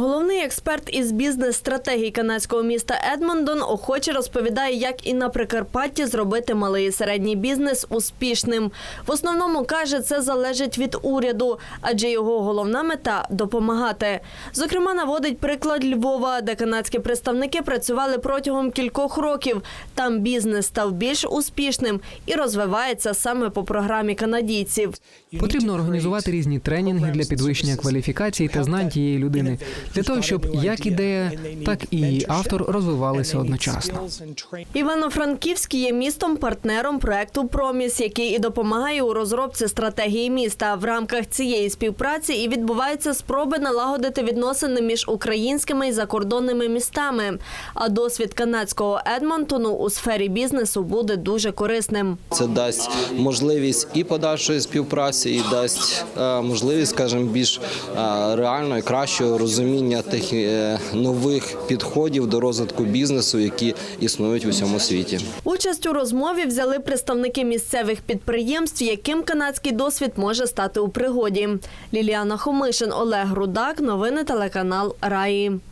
Головний експерт із бізнес-стратегій канадського міста Едмондон охоче розповідає, як і на Прикарпатті зробити малий і середній бізнес успішним. В основному каже, це залежить від уряду, адже його головна мета допомагати. Зокрема, наводить приклад Львова, де канадські представники працювали протягом кількох років. Там бізнес став більш успішним і розвивається саме по програмі канадійців. Потрібно організувати різні тренінги для підвищення кваліфікації та знань тієї людини, для того, щоб як ідея, так і її автор розвивалися одночасно. Івано-Франківськ є містом-партнером проекту Проміс, який і допомагає у розробці стратегії міста. В рамках цієї співпраці і відбуваються спроби налагодити відносини між українськими і закордонними містами. А досвід канадського Едмонтону у сфері бізнесу буде дуже корисним. Це дасть можливість і подальшої співпраці, і дасть е, можливість, скажімо, більш е, реального і кращого розуміння тих е, нових підходів до розвитку бізнесу, які існують у всьому світі. Участь у розмові взяли представники місцевих підприємств, яким канадський досвід може стати у пригоді. Ліліана Хомишин, Олег Рудак. Новини телеканал Раї.